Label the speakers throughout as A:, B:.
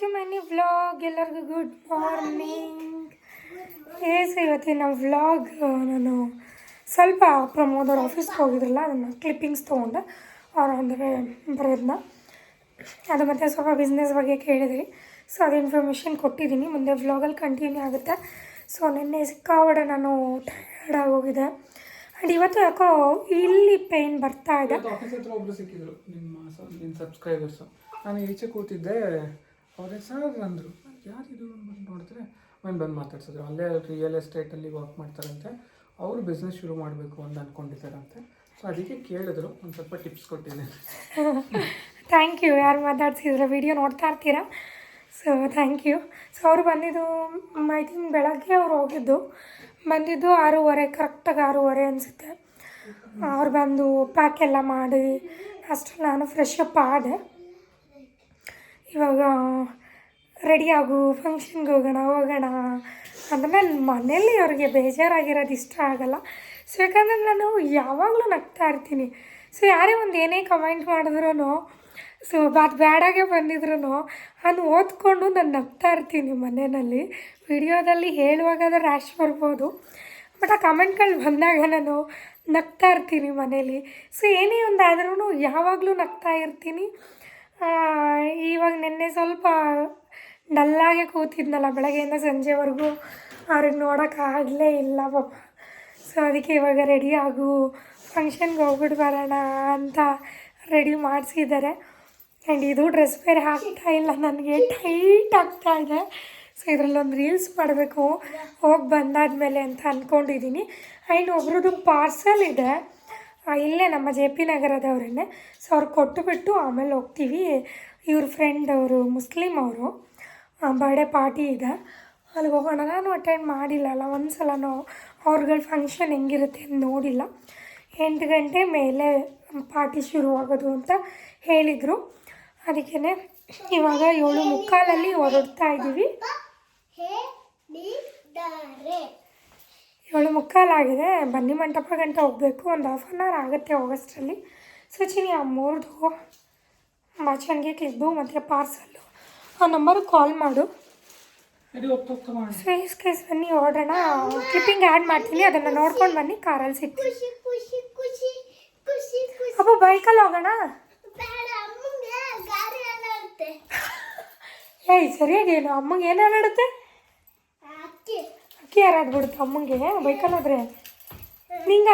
A: To money vlog ಎಲ್ಲರಿಗೂ good morning ಏಸ್ ಇವತ್ತಿನ ವ್ಲಾಗ್ ನಾನು ಸ್ವಲ್ಪ ಪ್ರಮೋದ್ ಅವ್ರ ಆಫೀಸ್ಗೆ ಹೋಗಿದ್ರಲ್ಲ, ಅದನ್ನು ಕ್ಲಿಪ್ಪಿಂಗ್ಸ್ ತೊಗೊಂಡೆ. ಅವ್ರ ಅಂದರೆ ಬರೋದನ್ನ ಅದು ಮತ್ತು ಸ್ವಲ್ಪ ಬಿಸ್ನೆಸ್ ಬಗ್ಗೆ ಕೇಳಿದ್ರಿ. ಸೊ ಅದು ಇನ್ಫಾರ್ಮೇಷನ್ ಕೊಟ್ಟಿದ್ದೀನಿ. ಮುಂದೆ ವ್ಲಾಗಲ್ಲಿ ಕಂಟಿನ್ಯೂ ಆಗುತ್ತೆ. ಸೊ ನಿನ್ನೆ ಸಿಕ್ಕಾವಡೆ ನಾನು ಟಯರ್ಡ್ ಆಗೋಗಿದೆ ಆ್ಯಂಡ್ ಇವತ್ತು ಯಾಕೋ ಇಲ್ಲಿ ಪೇಯ್ನ್ ಬರ್ತಾ ಇದೆ.
B: ಒಬ್ರು ಸಿಕ್ಕಿದ್ರು, ನಿಮ್ಮ ನಿಮ್ಮ ಸಬ್ಸ್ಕ್ರೈಬರ್ಸು ನಾನು ಈಚೆ ಕೂತಿದ್ದೆ ಅವ್ರ ಸರ್ ಅಂದರು. ಯಾರಿದು ಅಂದ್ಬಿಟ್ಟು ನೋಡಿದ್ರೆ ನಾನು ಬಂದು ಮಾತಾಡ್ಸಿದ್ರು. ಅಲ್ಲೇ ರಿಯಲ್ ಎಸ್ಟೇಟಲ್ಲಿ ವರ್ಕ್ ಮಾಡ್ತಾರಂತೆ. ಅವರು ಬಿಸ್ನೆಸ್ ಶುರು ಮಾಡಬೇಕು ಅಂತ ಅಂದ್ಕೊಂಡಿದ್ದಾರಂತೆ ಸೊ ಅದಕ್ಕೆ ಕೇಳಿದ್ರು. ಒಂದು ಸ್ವಲ್ಪ ಟಿಪ್ಸ್ ಕೊಟ್ಟಿದ್ದೆ
A: ಥ್ಯಾಂಕ್ ಯು ಯಾರು ಮಾತಾಡ್ಸಿದ್ರೆ ವಿಡಿಯೋ ನೋಡ್ತಾ ಇರ್ತೀರಾ? ಸೊ ಥ್ಯಾಂಕ್ ಯು ಸೊ ಅವರು ಬಂದಿದ್ದು ಐ ತಿಂಕ್ ಬೆಳಗ್ಗೆ ಅವ್ರು ಹೋಗಿದ್ದು. ಬಂದಿದ್ದು ಆರೂವರೆ ಕರೆಕ್ಟಾಗಿ ಆರೂವರೆ ಅನಿಸುತ್ತೆ. ಅವ್ರು ಬಂದು ಪ್ಯಾಕ್ ಎಲ್ಲ ಮಾಡಿ ಅಷ್ಟು ನಾನು ಫ್ರೆಶ್ ಅಪ್ ಆದೆ. ಇವಾಗ ರೆಡಿ ಆಗು ಫಂಕ್ಷನ್ಗೆ ಹೋಗೋಣ ಹೋಗೋಣ ಅಂದಮೇಲೆ ಮನೇಲಿ ಅವ್ರಿಗೆ ಬೇಜಾರಾಗಿರೋದು ಇಷ್ಟ ಆಗಲ್ಲ. ಸೊ ಯಾಕಂದರೆ ನಾನು ಯಾವಾಗಲೂ ನಗ್ತಾ ಇರ್ತೀನಿ. ಸೊ ಯಾರೇ ಒಂದು ಏನೇ ಕಮೆಂಟ್ ಮಾಡಿದ್ರು ಸೊ ಬಾತ್ ಬ್ಯಾಡಾಗೆ ಬಂದಿದ್ರು ನಾನು ಓದ್ಕೊಂಡು ನಾನು ನಗ್ತಾ ಇರ್ತೀನಿ ಮನೆಯಲ್ಲಿ. ವಿಡಿಯೋದಲ್ಲಿ ಹೇಳುವಾಗಾದ್ರೆ ರ್ಯಾಶ್ ಬರ್ಬೋದು. ಬಟ್ ಆ ಕಮೆಂಟ್ಗಳು ಬಂದಾಗ ನಾನು ನಗ್ತಾ ಇರ್ತೀನಿ ಮನೇಲಿ. ಸೊ ಏನೇ ಒಂದಾದ್ರೂ ಯಾವಾಗಲೂ ನಗ್ತಾ ಇರ್ತೀನಿ. ಇವಾಗ ನಿನ್ನೆ ಸ್ವಲ್ಪ ಡಲ್ಲಾಗೆ ಕೂತಿದ್ನಲ್ಲ, ಬೆಳಗ್ಗೆಯಿಂದ ಸಂಜೆವರೆಗೂ. ಅವ್ರಿಗೆ ನೋಡೋಕ್ಕಾಗಲೇ ಇಲ್ಲ ಪಾಪ. ಸೊ ಅದಕ್ಕೆ ಇವಾಗ ರೆಡಿ ಆಗು. ಫಂಕ್ಷನ್ಗೆ ಹೋಗ್ಬಿಟ್ಟು ಬರೋಣ ಅಂತ ರೆಡಿ ಮಾಡಿಸಿದ್ದಾರೆ. ಆ್ಯಂಡ್ ಇದು ಡ್ರೆಸ್ ಬೇರೆ ಹಾಕ್ತಾ ಇಲ್ಲ, ನನಗೆ ಟೈಟ್ ಆಗ್ತಾ ಇದೆ. ಸೊ ಇದರಲ್ಲೊಂದು ರೀಲ್ಸ್ ಮಾಡಬೇಕು. ಹೋಗಿ ಬಂದಾದ ಮೇಲೆ ಅಂತ ಅಂದ್ಕೊಂಡಿದ್ದೀನಿ ಆ್ಯಂಡ್ ಒಬ್ರದ್ದು ಪಾರ್ಸಲ್ ಇದೆ. ಇಲ್ಲೇ ನಮ್ಮ ಜೆ ಪಿ ನಗರದವರನ್ನೇ ಸೊ ಅವ್ರು ಕೊಟ್ಟುಬಿಟ್ಟು ಆಮೇಲೆ ಹೋಗ್ತೀವಿ. ಇವ್ರ ಫ್ರೆಂಡ್ ಅವರು ಮುಸ್ಲಿಮ್ ಅವರು ಬರ್ಡೇ ಪಾರ್ಟಿ ಇದೆ. ಅಲ್ಲಿಗೆ ಹೋಗೋಣ. ನಾನು ಅಟೆಂಡ್ ಮಾಡಿಲ್ಲ ಅಲ್ಲ ಒಂದು ಸಲನೂ ಅವ್ರಗಳ ಫಂಕ್ಷನ್ ಹೆಂಗಿರುತ್ತೆ ಅಂತ ನೋಡಿಲ್ಲ. ಎಂಟು ಗಂಟೆ ಮೇಲೆ ಪಾರ್ಟಿ ಶುರುವಾಗೋದು ಅಂತ ಹೇಳಿದರು. ಅದಕ್ಕೇ ಇವಾಗ ಏಳು ಮುಕ್ಕಾಲಲ್ಲಿ ಹೊರಡ್ತಾ ಇದ್ದೀವಿ.
C: ಹೇಳಿದ್ದಾರೆ
A: ಏಳು ಮುಕ್ಕಾಲಾಗಿದೆ ಬನ್ನಿ ಮಂಟಪ ಗಂಟೆ ಹೋಗಬೇಕು. ಒಂದು ಹಾಫ್ ಆನ್ ಅವರ್ ಆಗುತ್ತೆ ಹೋಗೋಷ್ಟರಲ್ಲಿ ಸೊ ಚಿನಿ ಆ ಮೂರ್ದು ಬಾಚಣಿಗೆ ಮತ್ತೆ ಮತ್ತು ಪಾರ್ಸಲ್ಲು ಆ ನಂಬರ್ಗೆ ಕಾಲ್ ಮಾಡು. ಫೇಸ್ ಕೇಸ್ ಬನ್ನಿ ಓಡೋಣ. ಕ್ಲಿಪ್ಪಿಂಗ್ ಆ್ಯಡ್ ಮಾಡ್ತೀನಿ. ಅದನ್ನು ನೋಡ್ಕೊಂಡು ಬನ್ನಿ ಕಾರಲ್ಲಿ ಸಿಗ್ತೀನಿ.
C: ಖುಷಿ ಖುಷಿ ಖುಷಿ ಖುಷಿ ಖುಷಿ.
A: ಅಪ್ಪ ಬೈಕಲ್ಲಿ ಹೋಗೋಣ? ಏಯ್ ಸರಿಯಾಗಿ ಏನು? ಅಮ್ಮಂಗೆ ಏನು ಆಡುತ್ತೆ
C: ಅಕ್ಕಿ
A: ಹಾರಾಡ್ಬಿಡುತ್ತೆ ಅಮ್ಮಂಗೆ? ಬೈಕಲ್ಲಾದ್ರೆ? ನಿಂಗೆ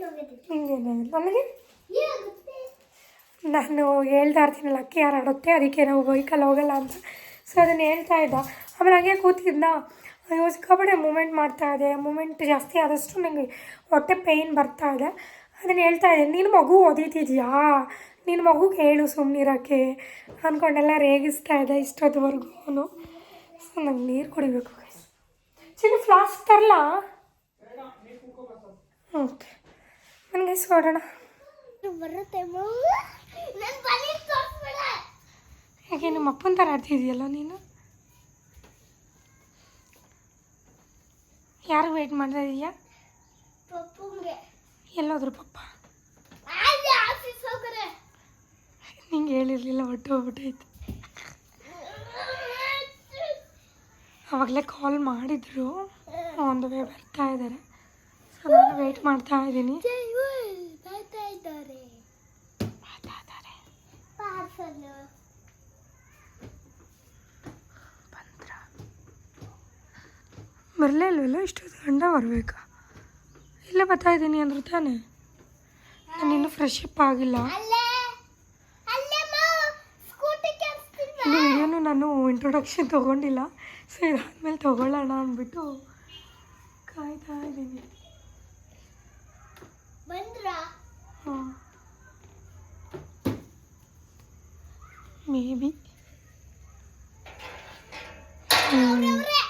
C: ನೋವಿದೆ
A: ನಿಂಗೆ ನನಗೆ ನಾನು ಹೇಳ್ತಾ ಇರ್ತೀನಲ್ಲ ಅಕ್ಕಿ ಯಾರಾಡುತ್ತೆ ಅದಕ್ಕೆ ನಾವು ಬೈಕಲ್ಲಿ ಹೋಗಲ್ಲ ಅಂತ. ಸೊ ಅದನ್ನು ಹೇಳ್ತಾ ಇದ್ದ. ಆಮೇಲೆ ಹಂಗೆ ಕೂತಿದ್ದ ಅಯ್ಯೋ ಸಿಕ್ಕಾಪಟ್ಟೆ ಮೂಮೆಂಟ್ ಮಾಡ್ತಾ ಇದೆ. ಮೂಮೆಂಟ್ ಜಾಸ್ತಿ ಆದಷ್ಟು ನನಗೆ ಹೊಟ್ಟೆ ಪೇಯ್ನ್ ಬರ್ತಾ ಇದೆ. ಅದನ್ನು ಹೇಳ್ತಾ ಇದ್ದೆ. ನೀನು ಮಗು ಓದಿತಿದ್ಯಾ? ನಿನ್ನ ಮಗುಗೆ ಹೇಳು ಸುಮ್ಮನಿರೋಕ್ಕೆ ಅಂದ್ಕೊಂಡೆಲ್ಲ ರೇಗಿಸ್ತಾ ಇದೆ ಇಷ್ಟೊತ್ತವರೆಗೂ ಸೊ ನಂಗೆ ನೀರು ಕುಡಿಬೇಕು. ಚಿನ್ನ ಫ್ಲಾಸ್ಕ್ ತರಲ? ಓಕೆ. ನನಗೆ
C: ಸೋಡೋಣ.
A: ಯಾಕೆ ನಿಮ್ಮ ಅಪ್ಪನ ಥರ ಆಡ್ತಿದ್ಯಲ್ಲ ನೀನು? ಯಾರು ವೇಟ್ ಮಾಡ್ತಾ ಇದೀಯಾ? ಎಲ್ಲೋದ್ರು ಪಪ್ಪ? ನಿಂಗೆ ಹೇಳಿರಲಿಲ್ಲ ಹೊಟ್ಟು ಹೋಗ್ಬಿಟ್ಟೈತೆ ಆವಾಗಲೇ ಕಾಲ್ ಮಾಡಿದ್ರು. ದ ವೇ ಬರ್ತಾ ಇದ್ದಾರೆ. ಸೊ ನಾನು ವೆಯ್ಟ್ ಮಾಡ್ತಾ ಇದ್ದೀನಿ. ಬರಲೇ ಇಲ್ವಲ್ಲ ಇಷ್ಟೊತ್ತು ಗಂಡ ಬರಬೇಕಾ? ಇಲ್ಲೇ ಬರ್ತಾ ಇದ್ದೀನಿ ಅಂದ್ರೆ ತಾನೇ. ನಾನು ಇನ್ನೂ ಫ್ರೆಶ್ ಅಪ್ ಆಗಿಲ್ಲ
C: ಅಲ್ಲೇ ಅಲ್ಲೇ ಸ್ಕೂಟಿ ಕೆಲ್ಸ್ತೀನಿ
A: ಇನ್ನು ವಿಡಿಯೋನು ನಾನು ಇಂಟ್ರೊಡಕ್ಷನ್ ತೊಗೊಂಡಿಲ್ಲ ಸೊ ಇದಾದ್ಮೇಲೆ ತೊಗೊಳ್ಳೋಣ ಅಂದ್ಬಿಟ್ಟು ಕಾಯ್ತಾ ಇದ್ದೀನಿ
C: ಬಂದ್ರ
A: ಹಾಂ ಮೇ ಬಿ
C: ಅವ್ರವ್ರೆ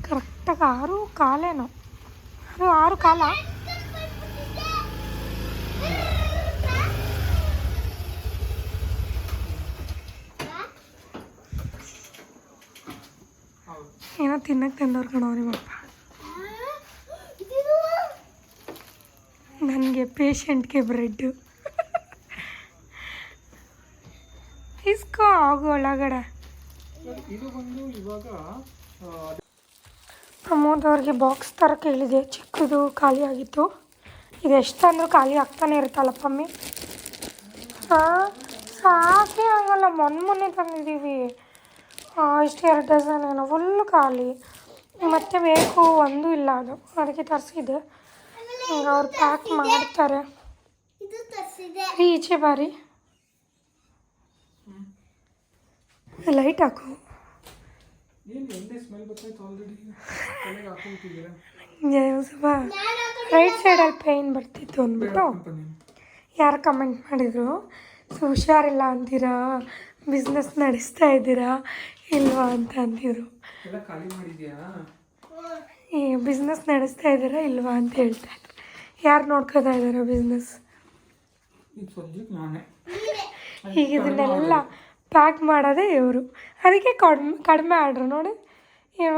C: ಕರೆಕ್ಟ್ ನಂಗೆ
A: ಆರು ಕಾಲ. ಏನೋ ತಿನ್ನಕ್ಕೆ ತಂದವ್ರು ಕಣೋ ನಿಮ್ಮಪ್ಪ ನನಗೆ ಪೇಷಂಟ್ಗೆ ಬ್ರೆಡ್ಡು ಇಸ್ಕೋ ಆಗು ಒಳಗಡೆ.
B: ಇದು ಬಂದು ಇವಾಗ
A: ಪ್ರಮೋದ್ ಅವ್ರಿಗೆ ಬಾಕ್ಸ್ ಥರ ಕೇಳಿದೆ. ಚಿಕ್ಕದು ಖಾಲಿ ಆಗಿತ್ತು. ಇದು ಎಷ್ಟು ಅಂದರೂ ಖಾಲಿ ಆಗ್ತಾನೆ ಇರುತ್ತಲ್ಲ ಪಮ್ಮಿ ಹಾಂ ಸಾಕೆ ಆಗಲ್ಲ. ಮೊನ್ನೆ ಮೊನ್ನೆ ತಂದಿದ್ದೀವಿ. ಇಷ್ಟು ಎರಡು ಡಜನ್ ಏನೋ ಫುಲ್ಲು ಖಾಲಿ. ಮತ್ತೆ ಬೇಕು ಒಂದೂ ಇಲ್ಲ ಅದು. ಅದಕ್ಕೆ ತರಿಸಿದೆ ಹಿಂಗೆ ಅವ್ರು ಪ್ಯಾಕ್ ಮಾಡ್ತಾರೆ.
C: ಇದು ತರಿಸಿದೆ
A: ರೀ ಈಚೆ ಬಾರಿ. ಲೈಟ್ ಹಾಕು.
B: ಏನು ಎಣ್ಣೆ ಸ್ಮೆಲ್ ಬರ್ತಾಯ್ತು ಆಲ್ರೆಡಿ ತಲೆಗೆ ಹಾಕೊಂತಿದ್ದೀರಾ
A: ಹಿಂಗೆ ಸ್ವಲ್ಪ ರೈಟ್ ಸೈಡಲ್ಲಿ ಪೇಯ್ನ್ ಬರ್ತಿತ್ತು ಅಂದ್ಬಿಟ್ಟು ಯಾರು ಕಮೆಂಟ್ ಮಾಡಿದರು? ಸೊ ಹುಷಾರಿಲ್ಲ ಅಂತೀರಾ? ಬಿಸ್ನೆಸ್ ನಡೆಸ್ತಾ ಇದ್ದೀರಾ? ಇಲ್ವಾ ಅಂತ ಅಂದಿದ್ರು
B: ಏ
A: ಈ ಬಿಸ್ನೆಸ್ ನಡೆಸ್ತಾ ಇದ್ದೀರಾ? ಇಲ್ವಾ ಅಂತ ಹೇಳ್ತಾ ಇದ್ರು. ಯಾರು ನೋಡ್ಕೋತಾ ಇದ್ದಾರೆ ಬಿಸ್ನೆಸ್ ಈಗ ಇದನ್ನೆಲ್ಲ ಪ್ಯಾಕ್ ಮಾಡೋದೇ ಇವರು. ಅದಕ್ಕೆ ಕಡಿಮೆ ಕಡಿಮೆ ಆರ್ಡ್ರು ನೋಡಿ.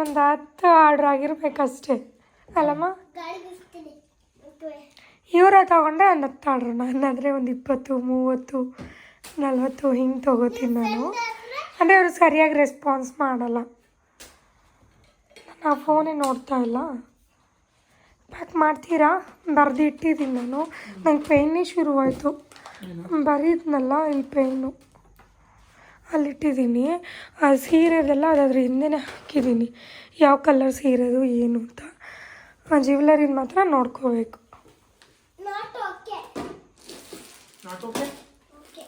A: ಒಂದು ಹತ್ತು ಆರ್ಡ್ರ್ ಆಗಿರ್ಬೇಕಷ್ಟೇ. ಅಲ್ಲಮ್ಮ? ಇವರು ತೊಗೊಂಡ್ರೆ ಒಂದು ಹತ್ತು ಆರ್ಡ್ರು. ನಾನಾದರೆ ಒಂದು ಇಪ್ಪತ್ತು ಮೂವತ್ತು ನಲ್ವತ್ತು ಹಿಂಗೆ ತೊಗೋತೀನಿ ನಾನು. ಅಂದರೆ ಅವರು ಸರಿಯಾಗಿ ರೆಸ್ಪಾನ್ಸ್ ಮಾಡಲ್ಲ. ನಾನು ಫೋನೇ ನೋಡ್ತಾ ಇಲ್ಲ. ಪ್ಯಾಕ್ ಮಾಡ್ತೀರಾ? ಬರೆದು ಇಟ್ಟಿದ್ದೀನಿ ನಾನು. ನಂಗೆ ಪೇಯ್ನೇ ಶುರುವಾಯಿತು. ಬರೀದ್ನಲ್ಲ ಇಲ್ಲಿ ಪೇಯ್ನು ಅಲ್ಲಿಟ್ಟಿದ್ದೀನಿ. ಆ ಸೀರೆದೆಲ್ಲ ಅದಾದ್ರ ಹಿಂದೆನೇ ಹಾಕಿದ್ದೀನಿ. ಯಾವ ಕಲರ್ ಸೀರೆದು ಏನು ಅಂತ. ಆ ಜ್ಯುವೆಲರಿನ ಮಾತ್ರ ನೋಡ್ಕೋಬೇಕು.
C: Not okay
B: not okay
C: okay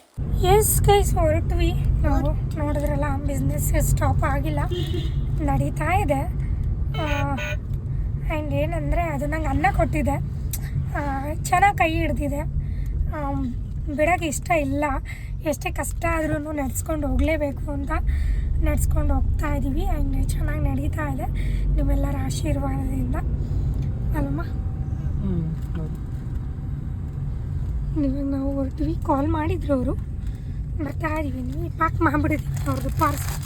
A: yes guys ಹೊರಟ್ವಿ. ನಾವು ನೋಡಿದ್ರಲ್ಲ ಬಿಸ್ನೆಸ್ ಸ್ಟಾಪ್ ಆಗಿಲ್ಲ. ನಡೀತಾ ಇದೆ. ಆ್ಯಂಡ್ ಏನಂದರೆ ಅದು ನಂಗೆ ಅನ್ನ ಕೊಟ್ಟಿದೆ. ಚೆನ್ನಾಗಿ ಕೈ ಹಿಡ್ದಿದೆ. ಬಿಡೋಕ್ಕೆ ಇಷ್ಟ ಇಲ್ಲ. ಎಷ್ಟೇ ಕಷ್ಟ ಆದ್ರೂ ನಡೆಸ್ಕೊಂಡು ಹೋಗಲೇಬೇಕು ಅಂತ ನಡೆಸ್ಕೊಂಡು ಹೋಗ್ತಾ ಇದ್ದೀವಿ ಹಂಗೆ ಚೆನ್ನಾಗಿ ನಡೀತಾ ಇದೆ. ನಿಮ್ಮೆಲ್ಲರ ಆಶೀರ್ವಾದದಿಂದ. ಅಲ್ಲಮ್ಮ
B: ಹ್ಞೂ ಹೌದು.
A: ಇವಾಗ ನಾವು ಹೊರಟಿವಿ. ಕಾಲ್ ಮಾಡಿದ್ರು ಅವರು. ಬರ್ತಾ ಇದ್ದೀವಿ ಪ್ಯಾಕ್ ಮಾಡಿಬಿಡಿದ್ವಿ ಅವ್ರದ್ದು ಪಾರ್ಸಲ್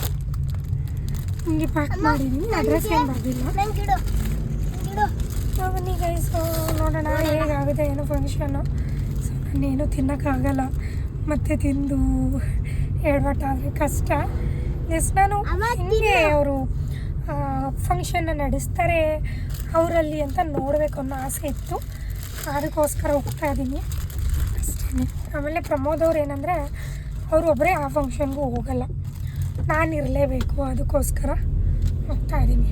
A: ಹಿಂಗೆ ಪ್ಯಾಕ್ ಮಾಡಿದ್ವಿ ಅಡ್ರೆಸ್ ಏನು ಬರಲಿಲ್ಲ
C: ಇಡು
A: ಬನ್ನಿ ಗೈಸ್ ನೋಡೋಣ. ಹೇಗಾಗುತ್ತೆ ಏನೋ ಫಂಕ್ಷನ್ನು ಸೊ ನಾನೇನು ತಿನ್ನೋಕ್ಕಾಗಲ್ಲ. ಮತ್ತೆ ತಿಂದು ಎಡವಟ್ಟಾದರೆ ಕಷ್ಟ. ಎಸ್ ನಾನು ಹಿಂಗೆ ಅವರು ಫಂಕ್ಷನ್ನ ನಡೆಸ್ತಾರೆ ಅವರಲ್ಲಿ ಅಂತ ನೋಡಬೇಕು ಅನ್ನೋ ಆಸೆ ಇತ್ತು. ಅದಕ್ಕೋಸ್ಕರ ಹೋಗ್ತಾ ಇದ್ದೀನಿ. ಅಷ್ಟೇ ಆಮೇಲೆ ಪ್ರಮೋದ್ ಅವ್ರು ಏನಂದರೆ ಅವರು ಒಬ್ಬರೇ ಆ ಫಂಕ್ಷನ್ಗೂ ಹೋಗಲ್ಲ. ನಾನು ಇರಲೇಬೇಕು ಅದಕ್ಕೋಸ್ಕರ ಹೋಗ್ತಾ ಇದ್ದೀನಿ.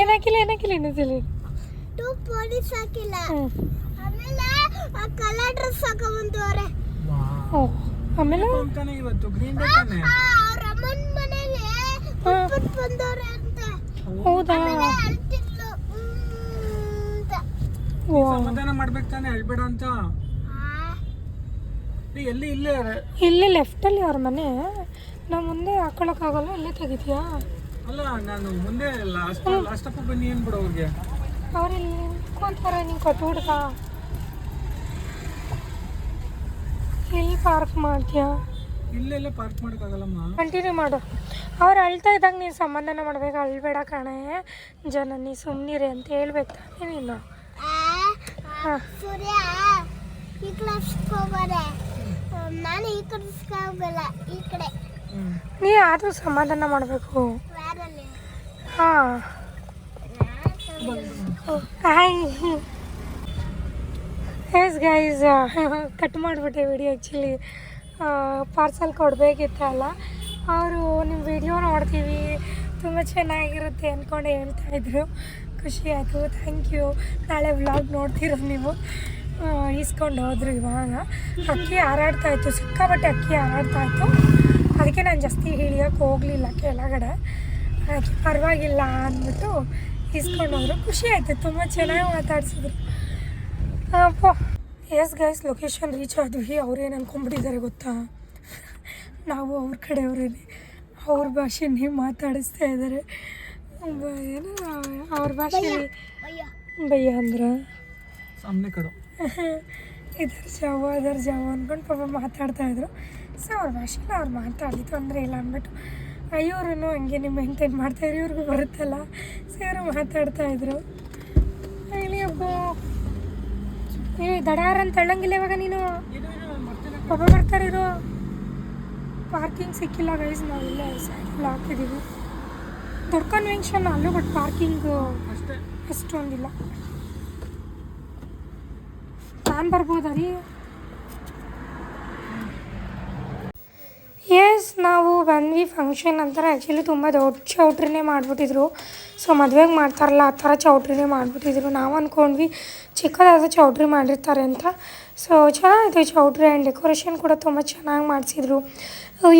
A: ಏನಾಗಿಲ್ಲ
C: ಏನಾಗಿಲ್ಲ ಏನಾಗಿಲ್ಲ ಹಾಕಿಲ್ಲ. ಕಲರ್ ಡ್ರೆಸ್ ಹಾಕೊಂಬಂದವ್ರೆ
A: ಓ ಆಮೇಲೆ?
B: ಅಂತಾನೆ ಇವತ್ತು ಗ್ರೀನ್ ಡೇ ತಾನೆ?
C: ಅವ್ರ ಅಮ್ಮನ ಮನೆಗೆ ಉಪ್ಪಿಟ್ಟು ಬಂದವ್ರೆ ಅಂತ.
A: ಹೌದಾ?
C: ಅಳ್ತಿದ್ಲು.
A: ಓ
B: ಸಮಾಧಾನ ಮಾಡ್ಬೇಕು ತಾನೆ ಅಳ್ಬೇಡ ಅಂತ? ಎಲ್ಲಿ ಇಲ್ಲೇ
A: ಇಲ್ಲಿ ಲೆಫ್ಟಲ್ಲಿ ಅವ್ರ ಮನೆ. ನಾ ಮುಂದೆ ಹಾಕೊಳಕ್ಕಾಗಲ್ಲ ಇಲ್ಲೇ ತೆಗಿತೀಯಾ?
B: ಅಲ್ಲ ನಾನು ಮುಂದೆ ಲಾಸ್ಟ್ ಲಾಸ್ಟ್ ಅಪ್ಪ ಬನ್ನಿ ಏನ್ಬಿಡು ಅವ್ರಿಗೆ.
A: ಅವ್ರಿಲ್ಲಿ ನಿಂತ್ಕೊಂತಾರೆ ನಿಂಗೆ ಕಟ್ಟು ಹುಡ್ಗ ಎಲ್ಲಿ ಪಾರ್ಕ್ ಮಾಡ್ತೀಯಾ?
B: ಇಲ್ಲೆಲ್ಲ ಪಾರ್ಕ್ ಮಾಡೋಕ್ಕಾಗಲ್ಲಮ್ಮ.
A: ಕಂಟಿನ್ಯೂ ಮಾಡು. ಅವ್ರು ಅಳ್ತಾ ಇದ್ದಾಗ ನೀನು ಸಮಾಧಾನ ಮಾಡ್ಬೇಕು. ಅಳ್ಬೇಡ ಕಣೆ. ಜನ ನೀ ಸುಮ್ಮನಿರಿ ಅಂತ ಹೇಳ್ಬೇಕು ತಾನೇ ನೀನು.
C: ಸೂರ್ಯ ಈ ಕ್ಲಾಸ್ಗೆ ಹೋಗೋರೆ ನಾನು ಈ ಹೋಗಲ್ಲ ಈ ಕಡೆ.
A: ನೀ ಆದರೂ ಸಮಾಧಾನ ಮಾಡಬೇಕು.
C: ಹಾ.
A: ಹಾಂ. ಹಾಯ್ ಎಸ್ ಗೈಸ್ ಕಟ್ ಮಾಡಿಬಿಟ್ಟೆ ವಿಡಿಯೋ ಆ್ಯಕ್ಚುಲಿ ಪಾರ್ಸಲ್ ಕೊಡಬೇಕಿತ್ತಲ್ಲ ಅವರು ನಿಮ್ಮ ವಿಡಿಯೋ ನೋಡ್ತೀವಿ. ತುಂಬ ಚೆನ್ನಾಗಿರುತ್ತೆ ಅಂದ್ಕೊಂಡು ಹೇಳ್ತಾಯಿದ್ರು ಖುಷಿ ಆಯಿತು. ಥ್ಯಾಂಕ್ ಯು ನಾಳೆ ವ್ಲಾಗ್ ನೋಡ್ತೀರೋ ನೀವು? ಈಸ್ಕೊಂಡು ಹೋದ್ರು ಇವಾಗ. ಅಕ್ಕಿ ಹಾರಾಡ್ತಾ ಇತ್ತು. ಸಿಕ್ಕಾಪಟ್ಟೆ ಅಕ್ಕಿ ಹಾರಾಡ್ತಾ ಇತ್ತು. ಅದಕ್ಕೆ ನಾನು ಜಾಸ್ತಿ ಹಿಡಿಯೋಕ್ಕೆ ಹೋಗಲಿಲ್ಲ ಕೆಳಗಡೆ. ಅದಕ್ಕೆ ಪರವಾಗಿಲ್ಲ ಅಂದ್ಬಿಟ್ಟು ಇಸ್ಕೊಂಡು ಹೋದ್ರು. ಖುಷಿ ಆಯಿತು. ತುಂಬ ಚೆನ್ನಾಗಿ ಮಾತಾಡ್ಸಿದ್ರು. ಅಪ್ಪ ಎಸ್ ಗೈಸ್ ಲೊಕೇಶನ್ ರೀಚ್ ಆದ್ವಿ. ಅವ್ರೇನು ಅನ್ಕೊಂಡ್ಬಿಟ್ಟಿದ್ದಾರೆ ಗೊತ್ತಾ? ನಾವು ಅವ್ರ ಕಡೆಯವರೇನೆ ಅವ್ರ ಭಾಷೆನೇ ಮಾತಾಡಿಸ್ತಾ ಇದ್ದಾರೆ. ಏನು ಅವ್ರ ಭಾಷೆ
C: ಅಯ್ಯೋ
A: ಬಯ್ಯ ಅಂದ್ರೆ? ಇದರ್ ಜಾವ ಅದರ ಜಾವ ಅಂದ್ಕೊಂಡು ಪಾಪ ಮಾತಾಡ್ತಾ ಇದ್ರು. ಸೊ ಅವ್ರ ಭಾಷೆನ ಅವ್ರು ಮಾತಾಡಿ ತೊಂದರೆ ಇಲ್ಲ ಅಂದ್ಬಿಟ್ಟು ಇವರು ಹಂಗೆ ಮೇಂಟೈನ್ ಮಾಡ್ತಾಯಿದ್ರು ಇವ್ರಿಗೂ ಬರುತ್ತಲ್ಲ. ಸೊ ಇವರು ಮಾತಾಡ್ತಾ ಇದ್ರು. ಹೋಗು ಏ ದಡಾರ ಅಂತ ಹೇಳಂಗಿಲ್ಲ ಇವಾಗ ನೀನು. ಒಬ್ಬ ಬರ್ತಾರಿರು ಪಾರ್ಕಿಂಗ್ ಸಿಕ್ಕಿಲ್ಲ ಗೈಸ್ ನಾವು ಇಲ್ಲೇ ಸೈಕಲ್ ಹಾಕಿದ್ದೀವಿ ದೊಡ್ಡ ಕನ್ವೆನ್ಷನ್ ಅಲ್ಲೂ ಬಟ್ ಪಾರ್ಕಿಂಗ್
B: ಅಷ್ಟೇ.
A: ಅಷ್ಟೊಂದಿಲ್ಲ. ನಾನು ಬರ್ಬೋದಾ ರೀ? ಎಸ್ ನಾವು ಬಂದ್ವಿ ಫಂಕ್ಷನ್ ಅಂತಾರೆ ಆ್ಯಕ್ಚುಲಿ ತುಂಬ ದೊಡ್ಡ ಚೌಟ್ರಿನೇ ಮಾಡಿಬಿಟ್ಟಿದ್ರು. ಸೊ ಮದುವೆಗೆ ಮಾಡ್ತಾರಲ್ಲ, ಆ ಥರ ಚೌಟ್ರಿನೇ ಮಾಡಿಬಿಟ್ಟಿದ್ರು. ನಾವು ಅಂದ್ಕೊಂಡ್ವಿ ಚಿಕ್ಕದಾದ ಚೌಟ್ರಿ ಮಾಡಿರ್ತಾರೆ ಅಂತ. ಸೊ ಚೆನ್ನಾಗಿತ್ತು ಚೌಟ್ರಿ ಆ್ಯಂಡ್ ಡೆಕೋರೇಷನ್ ಕೂಡ ತುಂಬ ಚೆನ್ನಾಗಿ ಮಾಡಿಸಿದ್ರು.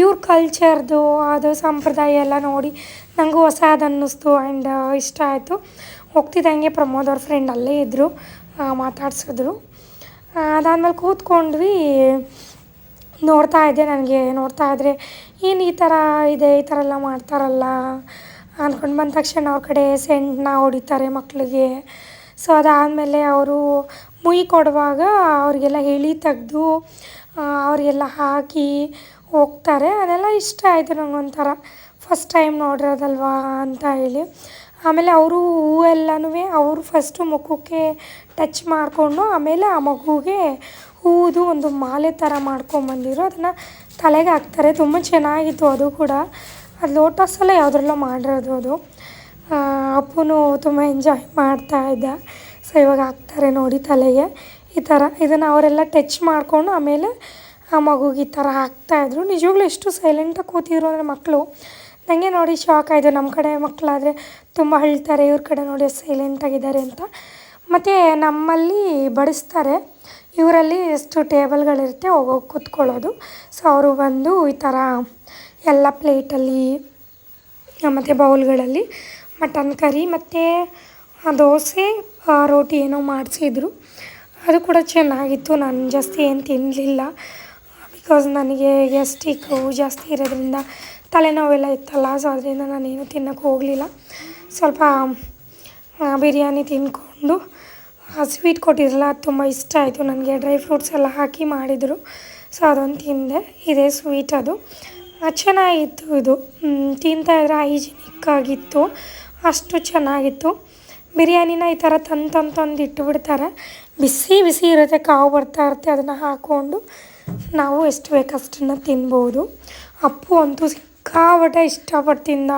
A: ಇವ್ರ ಕಲ್ಚರ್ದು ಅದು ಸಂಪ್ರದಾಯ ಎಲ್ಲ ನೋಡಿ ನನಗೂ ಹೊಸದು ಅನ್ನಿಸ್ತು ಆ್ಯಂಡ್ ಇಷ್ಟ ಆಯಿತು. ಹೋಗ್ತಿದ್ದಂಗೆ ಪ್ರಮೋದ್ ಅವ್ರ ಫ್ರೆಂಡ್ ಅಲ್ಲೇ ಇದ್ದರು ಮಾತಾಡ್ಸಿದ್ರು. ಅದಾದ್ಮೇಲೆ ಕೂತ್ಕೊಂಡ್ವಿ ನೋಡ್ತಾ ಇದ್ದೆ ನನಗೆ, ನೋಡ್ತಾ ಇದ್ದರೆ ಏನು ಈ ಥರ ಇದೆ, ಈ ಥರ ಎಲ್ಲ ಮಾಡ್ತಾರಲ್ಲ ಅಂದ್ಕೊಂಡು ಬಂದ ತಕ್ಷಣ ಅವ್ರ ಕಡೆ ಸೆಂಟ್ನ ಹೊಡಿತಾರೆ ಮಕ್ಕಳಿಗೆ ಸೊ ಅದಾದಮೇಲೆ ಅವರು ಮುಯಿ ಕೊಡುವಾಗ ಅವರಿಗೆಲ್ಲ ಹೇಳಿ ತೆಗ್ದು ಅವರಿಗೆಲ್ಲ ಹಾಕಿ ಹೋಗ್ತಾರೆ. ಅದೆಲ್ಲ ಇಷ್ಟ ಆಯಿತು ನನಗೊಂಥರ ಫಸ್ಟ್ ಟೈಮ್ ನೋಡಿರೋದಲ್ವಾ ಅಂತ ಹೇಳಿ. ಆಮೇಲೆ ಅವರು ಹೂವೆಲ್ಲನೂ ಅವರು ಫಸ್ಟು ಮುಖಕ್ಕೆ ಟಚ್ ಮಾಡಿಕೊಂಡು ಆಮೇಲೆ ಆ ಮಗುಗೆ ಹೂದು ಒಂದು ಮಾಲೆ ಥರ ಮಾಡ್ಕೊಂಬಂದಿದ್ರು ಅದನ್ನು ತಲೆಗೆ ಹಾಕ್ತಾರೆ. ತುಂಬ ಚೆನ್ನಾಗಿತ್ತು ಅದು ಕೂಡ. ಅದು ಲೋಟಸಲ್ಲ ಯಾವುದ್ರಲ್ಲೋ ಮಾಡಿರೋದು ಅದು. ಅಪ್ಪುನು ತುಂಬ ಎಂಜಾಯ್ ಮಾಡ್ತಾ ಇದ್ದ. ಸೊ ಇವಾಗ ಹಾಕ್ತಾರೆ ನೋಡಿ ತಲೆಗೆ. ಈ ಥರ ಇದನ್ನು ಅವರೆಲ್ಲ ಟಚ್ ಮಾಡಿಕೊಂಡು ಆಮೇಲೆ ಆ ಮಗುಗೆ ಈ ಥರ ಹಾಕ್ತಾಯಿದ್ರು ನಿಜವಾಗ್ಲೂ ಎಷ್ಟು ಸೈಲೆಂಟಾಗಿ ಕೂತಿದ್ರು ಅಂದರೆ ಮಕ್ಕಳು ನನಗೆ ನೋಡಿ ಶಾಕ್ ಆಯಿತು. ನಮ್ಮ ಕಡೆ ಮಕ್ಕಳಾದರೆ ತುಂಬ ಅಳ್ತಾರೆ. ಇವ್ರ ಕಡೆ ನೋಡಿ ಸೈಲೆಂಟಾಗಿದ್ದಾರೆ ಅಂತ. ಮತ್ತು ನಮ್ಮಲ್ಲಿ ಬಡಿಸ್ತಾರೆ. ಇವರಲ್ಲಿ ಎಷ್ಟು ಟೇಬಲ್ಗಳಿರುತ್ತೆ ಹೋಗೋಗಿ ಕೂತ್ಕೊಳ್ಳೋದು. ಸೊ ಅವರು ಬಂದು ಈ ಥರ ಎಲ್ಲ ಪ್ಲೇಟಲ್ಲಿ, ಮತ್ತು ಬೌಲ್ಗಳಲ್ಲಿ ಮಟನ್ ಕರಿ, ಮತ್ತು ದೋಸೆ ರೋಟಿ ಏನೋ ಮಾಡಿಸಿದ್ರು. ಅದು ಕೂಡ ಚೆನ್ನಾಗಿತ್ತು. ನಾನು ಜಾಸ್ತಿ ಏನು ತಿನ್ನಲಿಲ್ಲ ಬಿಕಾಸ್ ನನಗೆ ಗ್ಯಾಸ್ಟಿಕ್ಕು ಜಾಸ್ತಿ ಇರೋದ್ರಿಂದ ತಲೆನೋವೆಲ್ಲ ಇತ್ತಲ್ಲ ಸೊ ಅದರಿಂದ ನಾನೇನು ತಿನ್ನೋಕ್ಕೆ ಹೋಗಲಿಲ್ಲ. ಸ್ವಲ್ಪ ಬಿರಿಯಾನಿ ತಿಂದ್ಕೊಂಡು ಸ್ವೀಟ್ ಕೊಟ್ಟಿದ್ರಲ್ಲ ಅದು ತುಂಬ ಇಷ್ಟ ಆಯಿತು. ನನಗೆ ಡ್ರೈ ಫ್ರೂಟ್ಸ್ ಎಲ್ಲ ಹಾಕಿ ಮಾಡಿದರು. ಸೊ ಅದೊಂದು ತಿಂದೆ. ಇದೇ ಸ್ವೀಟ್ ಅದು. ಚೆನ್ನಾಗಿತ್ತು ಇದು. ತಿಂತಾ ಇದ್ರೆ ಹೈಜಿನಿಕ್ ಆಗಿತ್ತು. ಅಷ್ಟು ಚೆನ್ನಾಗಿತ್ತು. ಬಿರಿಯಾನಿನ ಈ ಥರ ತಂದು ತಂದು ತಂದು ಇಟ್ಟುಬಿಡ್ತಾರೆ ಬಿಸಿ ಬಿಸಿ ಇರುತ್ತೆ, ಕಾವು ಬರ್ತಾ ಇರುತ್ತೆ. ಅದನ್ನು ಹಾಕ್ಕೊಂಡು ನಾವು ಎಷ್ಟು ಬೇಕು ಅಷ್ಟನ್ನು ತಿನ್ಬೋದು. ಅಪ್ಪು ಅಂತೂ ಸಿಕ್ಕಾಪಟ್ಟೆ ಇಷ್ಟಪಟ್ಟು ತಿಂದ.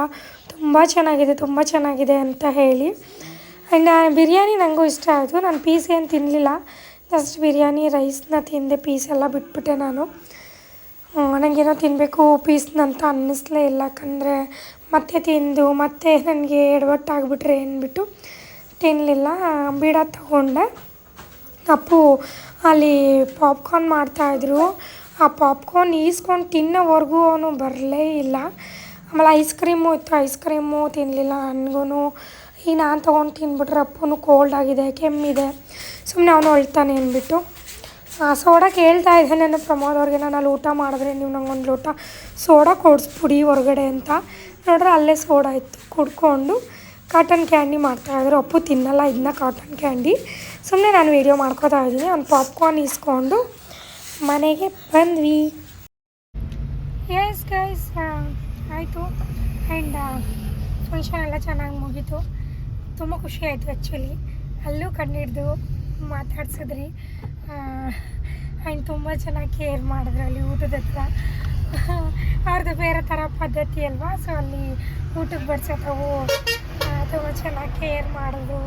A: ತುಂಬ ಚೆನ್ನಾಗಿದೆ ತುಂಬ ಚೆನ್ನಾಗಿದೆ ಅಂತ ಹೇಳಿ. ಆ್ಯಂಡ್ ಬಿರಿಯಾನಿ ನನಗೂ ಇಷ್ಟ ಆಯಿತು. ನಾನು ಪೀಸ್ ಏನು ತಿನ್ನಲಿಲ್ಲ ಜಸ್ಟ್ ಬಿರಿಯಾನಿ ರೈಸ್ನ ತಿಂದೆ, ಪೀಸ್ ಎಲ್ಲ ಬಿಟ್ಬಿಟ್ಟೆ ನಾನು. ನನಗೇನೋ ತಿನ್ನಬೇಕು ಪೀಸ್ನಂತ ಅನ್ನಿಸ್ಲೇ ಇಲ್ಲ. ಯಾಕಂದರೆ ಮತ್ತೆ ತಿಂದು, ಮತ್ತೆ ನನಗೆ ಎಡವಟ್ಟಾಗ್ಬಿಟ್ರೆ ಅಂದ್ಬಿಟ್ಟು ತಿನ್ನಲಿಲ್ಲ ಬೀಡ ತಗೊಂಡೆ. ಅಪ್ಪು ಅಲ್ಲಿ ಪಾಪ್ಕಾರ್ನ್ ಮಾಡ್ತಾಯಿದ್ರು ಆ ಪಾಪ್ಕಾರ್ನ್ ಈಸ್ಕೊಂಡು ತಿನ್ನೋವರೆಗೂ ಅವನು ಬರಲೇ ಇಲ್ಲ. ಆಮೇಲೆ ಐಸ್ ಕ್ರೀಮು ಇತ್ತು. ಐಸ್ ಕ್ರೀಮು ತಿನ್ನಲಿಲ್ಲ ನನಗೂ ಈಗ ನಾನು ತೊಗೊಂಡು ತಿನ್ಬಿಟ್ರೆ ಅಪ್ಪನು ಕೋಲ್ಡ್ ಆಗಿದೆ, ಕೆಮ್ಮಿದೆ. ಸುಮ್ಮನೆ ಅವನು ಅಳ್ತಾನೆ ಅಂದ್ಬಿಟ್ಟು. ಸೋಡಾ ಕೇಳ್ತಾ ಇದ್ದೆ ನನ್ನ ಪ್ರಮೋದ್ ಅವ್ರಿಗೆ, ನಾನು ಅಲ್ಲಿ ಊಟ ಮಾಡಿದ್ರೆ ನೀವು ನಂಗೊಂದು ಲೋಟ ಸೋಡಾ ಕೊಡಿಸ್ಬಿಡಿ ಹೊರಗಡೆ ಅಂತ. ನೋಡ್ರೆ ಅಲ್ಲೇ ಸೋಡಾ ಇತ್ತು. ಕುಡ್ಕೊಂಡು ಕಾಟನ್ ಕ್ಯಾಂಡಿ ಮಾಡ್ತಾಯಿದ್ರು ಅಪ್ಪು ತಿನ್ನಲ್ಲ ಇದನ್ನ ಕಾಟನ್ ಕ್ಯಾಂಡಿ ಸುಮ್ಮನೆ ನಾನು ವೀಡಿಯೋ ಮಾಡ್ಕೋತಾ ಇದ್ದೀನಿ. ಅವ್ನು ಪಾಪ್ಕಾರ್ನ್ ಇಸ್ಕೊಂಡು ಮನೆಗೆ ಬಂದ್ವಿ. ಎಸ್ ಗೈಸ್ ಆಯಿತು. ಆ್ಯಂಡ್ ಫಂಕ್ಷನ್ ಎಲ್ಲ ಚೆನ್ನಾಗಿ ಮುಗೀತು. ತುಂಬ ಖುಷಿ ಆಯಿತು ಆ್ಯಕ್ಚುಲಿ. ಅಲ್ಲೂ ಕಂಡಿಡ್ದು ಮಾತಾಡ್ಸಿದ್ರಿ. ಆ್ಯಂಡ್ ತುಂಬ ಚೆನ್ನಾಗಿ ಕೇರ್ ಮಾಡಿದ್ರು ಅಲ್ಲಿ ಊಟದ ಹತ್ರ. ಅವ್ರದ್ದು ಬೇರೆ ಥರ ಪದ್ಧತಿ ಅಲ್ವಾ? ಸೊ ಅಲ್ಲಿ ಊಟಕ್ಕೆ ಬಡ್ಸೋತವು ತುಂಬ ಚೆನ್ನಾಗಿ ಕೇರ್ ಮಾಡಿದ್ರು.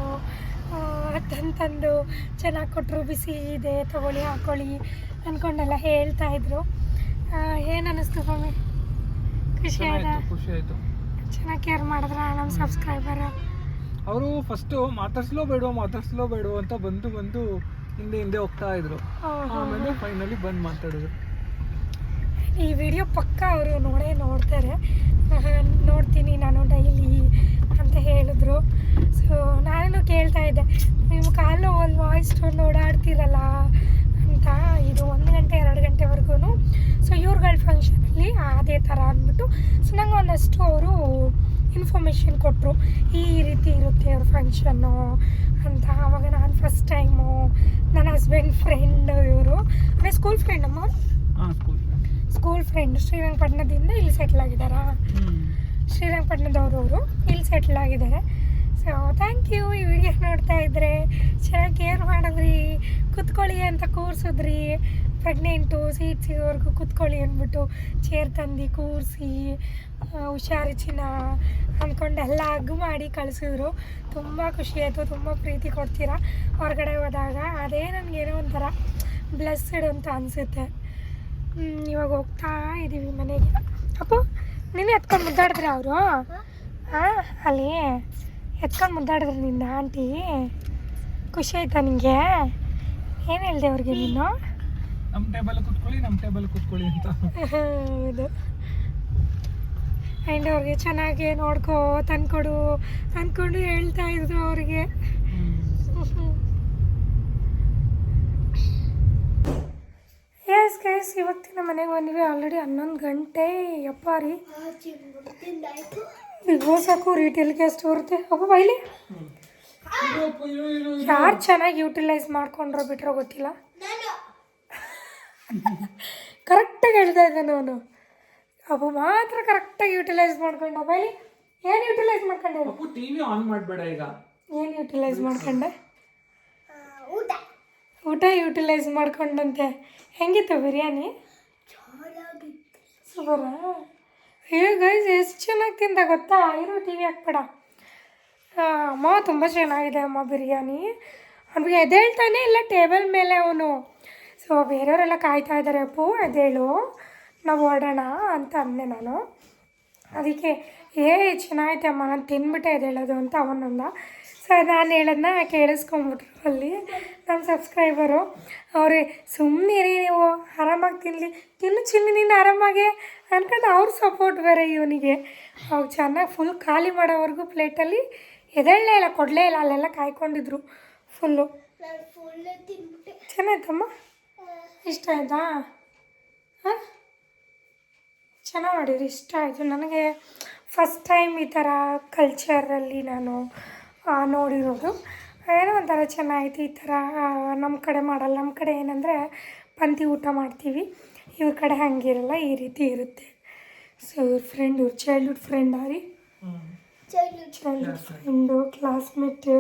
A: ತಂದು ಚೆನ್ನಾಗಿ ಕೊಟ್ಟರು ಬಿಸಿ ಇದೆ ತಗೊಳ್ಳಿ ಹಾಕೊಳ್ಳಿ ಅಂದ್ಕೊಂಡೆಲ್ಲ ಹೇಳ್ತಾ ಇದ್ರು. ಏನು ಅನ್ನಿಸ್ತು ಮಮ್ಮಿ ಖುಷಿ ಆಯ್ತಾ?
B: ಖುಷಿ ಆಯಿತು.
A: ಚೆನ್ನಾಗಿ ಕೇರ್ ಮಾಡಿದ್ರ ನಮ್ಮ ಸಬ್ಸ್ಕ್ರೈಬರ್?
B: ಅವರು ಫಸ್ಟು ಮಾತಾಡ್ಸ್ಲೋ ಬೇಡವೋ ಮಾತಾಡ್ಸ್ಲೋ ಬೇಡವೋ ಅಂತ ಬಂದು ಬಂದು ಹಿಂದೆ ಹಿಂದೆ ಹೋಗ್ತಾ ಇದ್ರು. ಆಮೇಲೆ ಫೈನಲಿ ಬಂದು ಮಾತಾಡಿದ್ರು.
A: ಈ ವಿಡಿಯೋ ಪಕ್ಕ ಅವರು ನೋಡೇ ನೋಡ್ತಾರೆ. ನೋಡ್ತೀನಿ ನಾನು ಡೈಲಿ ಅಂತ ಹೇಳಿದ್ರು. ಸೊ ನಾನು ಕೇಳ್ತಾ ಇದ್ದೆ ನಿಮ್ಮ ಕಾಲು ವಾಯ್ಸ್ ಟೋನ್ ಓಡಾಡ್ತಿರಲ್ಲ ಅಂತ ಇದು ಒಂದು ಗಂಟೆ ಎರಡು ಗಂಟೆವರೆಗೂ ಸೊ ಇವ್ರುಗಳ ಫಂಕ್ಷನಲ್ಲಿ ಅದೇ ಥರ ಅಂದ್ಬಿಟ್ಟು ಸೊ ನಂಗೆ ಒಂದಷ್ಟು ಅವರು ಇನ್ಫಾರ್ಮೇಷನ್ ಕೊಟ್ಟರು ಈ ರೀತಿ ಇರುತ್ತೆ ಅವ್ರ ಫಂಕ್ಷನ್ನು ಅಂತ. ಆವಾಗ ನಾನು ಫಸ್ಟ್ ಟೈಮು ನನ್ನ ಹಸ್ಬೆಂಡ್ ಫ್ರೆಂಡ್ ಇವರು. ಅಂದರೆ ಸ್ಕೂಲ್ ಫ್ರೆಂಡ್ ಅಮ್ಮ?
B: ಸ್ಕೂಲ್
A: ಫ್ರೆಂಡ್ ಶ್ರೀರಂಗಪಟ್ಟಣದಿಂದ ಇಲ್ಲಿ ಸೆಟ್ಲ್ ಆಗಿದ್ದಾರಾ? ಶ್ರೀರಂಗಪಟ್ಟಣದವ್ರವರು ಇಲ್ಲಿ ಸೆಟ್ಲ್ ಆಗಿದ್ದಾರೆ. ಸೊ ಥ್ಯಾಂಕ್ ಯು ಈ ವಿಡಿಯೋ ನೋಡ್ತಾ ಇದ್ರೆ. ಚೆನ್ನಾಗಿ ಕೇರ್ ಮಾಡಿದ್ರಿ. ಕುತ್ಕೊಳ್ಳಿ ಅಂತ ಕೂರಿಸಿದ್ರಿ. ಪ್ರೆಗ್ನೆಂಟು ಸೀಟ್ ಸಿಗೋವರೆಗೂ ಕುತ್ಕೊಳ್ಳಿ ಅಂದ್ಬಿಟ್ಟು ಚೇರ್ ತಂದು ಕೂರಿಸಿ ಹುಷಾರು ಚಿನ್ನ ಅಂದ್ಕೊಂಡು ಎಲ್ಲ ಹಗ್ಗು ಮಾಡಿ ಕಳಿಸಿದ್ರು. ತುಂಬ ಖುಷಿ ಆಯಿತು, ತುಂಬ ಪ್ರೀತಿ ಕೊಡ್ತೀರಾ? ಹೊರಗಡೆ ಹೋದಾಗ ಅದೇ ನನಗೇನೋ ಒಂಥರ ಬ್ಲೆಸ್ಸಡ್ ಅಂತ ಅನಿಸುತ್ತೆ. ಇವಾಗ ಹೋಗ್ತಾ ಇದ್ದೀವಿ ಮನೆಗೆ. ಅಪ್ಪು ನೀನು ಎತ್ಕೊಂಡು ಮುದ್ದಾಡಿದ್ರೆ ಅವರು? ಹಾಂ ಅಲ್ಲಿ ಎತ್ಕೊಂಡು ಮುದ್ದಾಡಿದ್ರು ನಿನ್ನ ಆಂಟಿ. ಖುಷಿ ಆಯ್ತಾ ನಿನಗೆ ಏನು ಹೇಳಿದೆ ಅವ್ರಿಗೆ ನೀನು?
B: ನಮ್ಮ ಟೇಬಲ್ ಕುತ್ಕೊಳ್ಳಿ ನಮ್ಮ ಟೇಬಲ್ ಕುತ್ಕೊಳ್ಳಿ ಅಂತ.
A: ಹೌದು. ಆ್ಯಂಡ್ ಅವ್ರಿಗೆ ಚೆನ್ನಾಗಿ ನೋಡ್ಕೋ ತಂದ್ಕೊಡು ಅಂದ್ಕೊಂಡು ಹೇಳ್ತಾ ಇದ್ರು ಅವ್ರಿಗೆ. ಎಸ್ ಗೈಸ್ ಇವತ್ತಿನ ಮನೆಗೆ ಬಂದ್ವಿ ಆಲ್ರೆಡಿ ಹನ್ನೊಂದು ಗಂಟೆ. ಯಪ್ಪ ರೀ. ಬಿಗ್ ಬಾಸ್ ಹಾಕು ರೀಟೇಲ್ಗೆ ಎಷ್ಟು ಬರುತ್ತೆ? ಅಪ್ಪ ಬೈಲಿ. ಯಾರು ಚೆನ್ನಾಗಿ ಯೂಟಿಲೈಸ್ ಮಾಡ್ಕೊಂಡ್ರೋ ಬಿಟ್ರೋ ಗೊತ್ತಿಲ್ಲ.
C: ನಾನು
A: ಕರೆಕ್ಟಾಗಿ ಹೇಳ್ತಾ ಇದ್ದಾನೆ ಅವನು ಅವು ಮಾತ್ರ ಕರೆಕ್ಟಾಗಿ ಯುಟಿಲೈಸ್ ಮಾಡ್ಕೊಂಡ ಮೊಬೈಲ್ ಏನು ಯುಟಿಲೈಸ್ ಮಾಡ್ಕೊಂಡೆ?
B: ಟಿವಿ ಆನ್ ಮಾಡಬೇಡ ಈಗ.
A: ಏನು ಯುಟಿಲೈಸ್ ಮಾಡ್ಕೊಂಡೆ?
C: ಊಟ.
A: ಊಟ ಯುಟಿಲೈಸ್ ಮಾಡ್ಕೊಂಡಂತೆ. ಹೆಂಗಿತ್ತು ಬಿರಿಯಾನಿ? ಸೂಪರ? ಏ ಗೈಸ್ ಎಷ್ಟು ಚೆನ್ನಾಗಿ ತಿಂದ ಗೊತ್ತಾ? ಇರೋ ಟಿ ವಿ ಹಾಕ್ಬೇಡ. ಅಮ್ಮ ತುಂಬ ಚೆನ್ನಾಗಿದೆ ಅಮ್ಮ ಬಿರಿಯಾನಿ. ಅವ್ನಿಗೆ ಎದ್ದೇಳ್ತಾನೆ ಇಲ್ಲ ಟೇಬಲ್ ಮೇಲೆ ಅವನು? ಸೊ ಬೇರೆಯವರೆಲ್ಲ ಕಾಯ್ತಾ ಇದ್ದಾರೆ ಅಪ್ಪು ಅದೇಳು ನಾವು ಹೊರಡೋಣ ಅಂತ ಅಂದೆ ನಾನು. ಅದಕ್ಕೆ ಏ ಚೆನ್ನಾಗೈತೆ ಅಮ್ಮ ನಾನು ತಿನ್ಬಿಟ್ಟೆ ಅದೇಳೋದು ಅಂತ ಅವನೊಂದ. ಸೊ ನಾನು ಹೇಳೋದನ್ನ ಕೇಳಿಸ್ಕೊಂಬಿಟ್ರು ಅಲ್ಲಿ ನಮ್ಮ ಸಬ್ಸ್ಕ್ರೈಬರು. ಅವ್ರೆ ಸುಮ್ಮನಿರಿ ನೀವು ಆರಾಮಾಗಿ ತಿನ್ನಲಿ ತಿನ್ನು ಚಿನ್ನಿ ನೀನು ಆರಾಮಾಗೆ ಅನ್ಕೊಂಡು ಅವ್ರ ಸಪೋರ್ಟ್ ಬೇರೆ ಇವನಿಗೆ. ಅವ್ರು ಚೆನ್ನಾಗಿ ಫುಲ್ ಖಾಲಿ ಮಾಡೋವರೆಗೂ ಪ್ಲೇಟಲ್ಲಿ ಎದೇಳಲೇ ಇಲ್ಲ ಕೊಡಲೇ ಇಲ್ಲ ಅಲ್ಲೆಲ್ಲ ಕಾಯ್ಕೊಂಡಿದ್ರು. ಫುಲ್ಲು
C: ನಾನು ಫುಲ್ ತಿನ್ಬಿಟ್ಟೆ
A: ಚೆನ್ನಾಯ್ತಮ್ಮ
C: ಆ,
A: ಇಷ್ಟ ಆಯ್ತಾ? ಹಾಂ? ಚೆನ್ನಾಗಿ ಮಾಡಿದ್ರಿ ಇಷ್ಟ ಆಯಿತು. ನನಗೆ ಫಸ್ಟ್ ಟೈಮ್ ಈ ಥರ ಕಲ್ಚರಲ್ಲಿ ನಾನು ನೋಡಿರೋದು. ಏನೋ ಒಂಥರ ಚೆನ್ನಾಗಿತ್ತು ಈ ಥರ ನಮ್ಮ ಕಡೆ ಮಾಡಲ್ಲ. ನಮ್ಮ ಕಡೆ ಏನಂದರೆ ಪಂತಿ ಊಟ ಮಾಡ್ತೀವಿ. ಇವ್ರ ಕಡೆ ಹಂಗಿರಲ್ಲ ಈ ರೀತಿ ಇರುತ್ತೆ. ಸೊ ಇವ್ರ ಫ್ರೆಂಡ್ ಇವ್ರ childhood friend ary
C: childhood
A: childhood friend classmate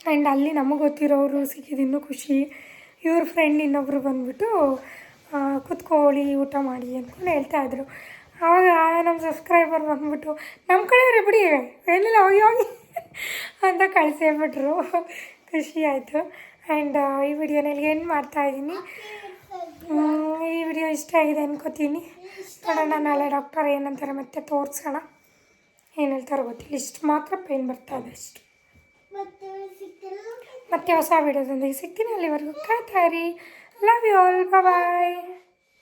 A: and ಅಲ್ಲಿ ನಮಗೆ ಗೊತ್ತಿರೋರು ಸಿಕ್ಕಿದ್ದು ಇನ್ನೂ ಖುಷಿ. ಇವ್ರ ಫ್ರೆಂಡ್ ಇನ್ನೊಬ್ಬರು ಬಂದುಬಿಟ್ಟು ಕುತ್ಕೋಳಿ ಊಟ ಮಾಡಿ ಅಂದ್ಕೊಂಡು ಹೇಳ್ತಾ ಇದ್ರು. ಆವಾಗ ನಮ್ಮ ಸಬ್ಸ್ಕ್ರೈಬರ್ ಬಂದ್ಬಿಟ್ಟು ನಮ್ಮ ಕಡೆ ಬಿಡಿ, ಏನಿಲ್ಲ, ಹೋಗಿ ಹೋಗಿ ಅಂತ ಕಳಿಸೇಬಿಟ್ರು. ಖುಷಿ ಆಯಿತು. ಆ್ಯಂಡ್ ಈ ವಿಡಿಯೋನಲ್ಲಿ ಏನು ಮಾಡ್ತಾಯಿದ್ದೀನಿ ಈ ವಿಡಿಯೋ ಇಷ್ಟ ಆಗಿದೆ ಅನ್ಕೋತೀನಿ. ನೋಡೋಣ, ನಾಳೆ ಡಾಕ್ಟರ್ ಏನಂತಾರೆ ಮತ್ತೆ ತೋರಿಸೋಣ. ಏನು ಹೇಳ್ತಾರೋ ಗೊತ್ತಿಲ್ಲ. ಇಷ್ಟು ಮಾತ್ರ ಪೇನ್ ಬರ್ತಾ ಇದೆ ಅಷ್ಟು. ಮತ್ತೆ ಹೊಸ ವಿಡಿಯೋದೊಂದಿಗೆ ಸಿಗ್ತೀನಿ ಅಲ್ಲಿವರೆಗೂ. ಕಾಯ್ತಾ ಇರಿ ಲವ್ ಯು ಆಲ್ ಬಾಯ್